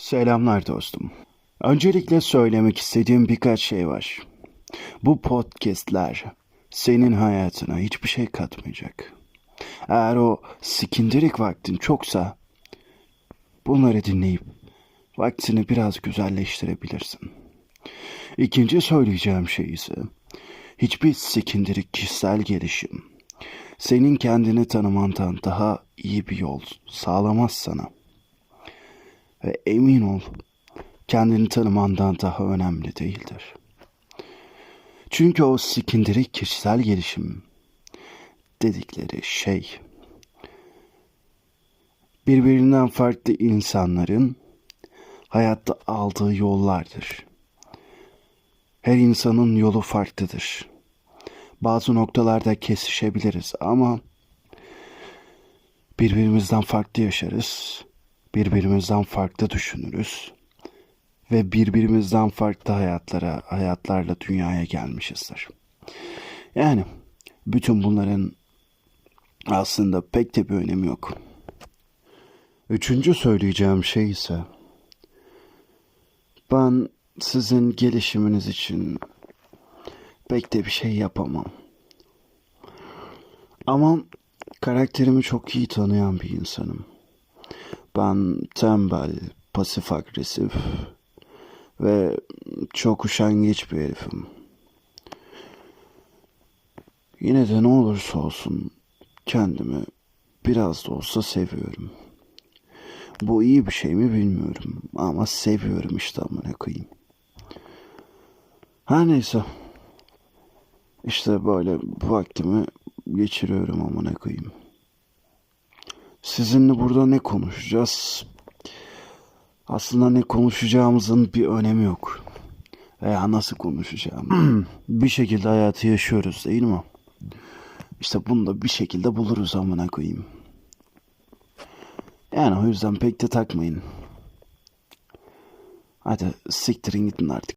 Selamlar dostum. Öncelikle söylemek istediğim birkaç şey var. Bu podcastler senin hayatına hiçbir şey katmayacak. Eğer o sikindirik vaktin çoksa bunları dinleyip vaktini biraz güzelleştirebilirsin. İkinci söyleyeceğim şey ise hiçbir sikindirik kişisel gelişim senin kendini tanımandan daha iyi bir yol sağlamaz sana. Ve emin ol kendini tanımandan daha önemli değildir. Çünkü o sikindirik kişisel gelişim dedikleri şey birbirinden farklı insanların hayatta aldığı yollardır. Her insanın yolu farklıdır. Bazı noktalarda kesişebiliriz ama birbirimizden farklı yaşarız. Birbirimizden farklı düşünürüz ve birbirimizden farklı hayatlara, hayatlarla dünyaya gelmişizdir. Yani bütün bunların aslında pek de bir önemi yok. Üçüncü söyleyeceğim şey ise ben sizin gelişiminiz için pek de bir şey yapamam. Ama karakterimi çok iyi tanıyan bir insanım. Ben tembel, pasif agresif ve çok üşengeç bir herifim. Yine de ne olursa olsun kendimi biraz da olsa seviyorum. Bu iyi bir şey mi bilmiyorum ama seviyorum işte amına koyayım. Her neyse. İşte böyle vaktimi geçiriyorum amına koyayım. Sizinle burada ne konuşacağız? Aslında ne konuşacağımızın bir önemi yok. Veya nasıl konuşacağım. bir şekilde hayatı yaşıyoruz değil mi? İşte bunu da bir şekilde buluruz amına koyayım. Yani o yüzden pek de takmayın. Hadi siktirin gidin artık.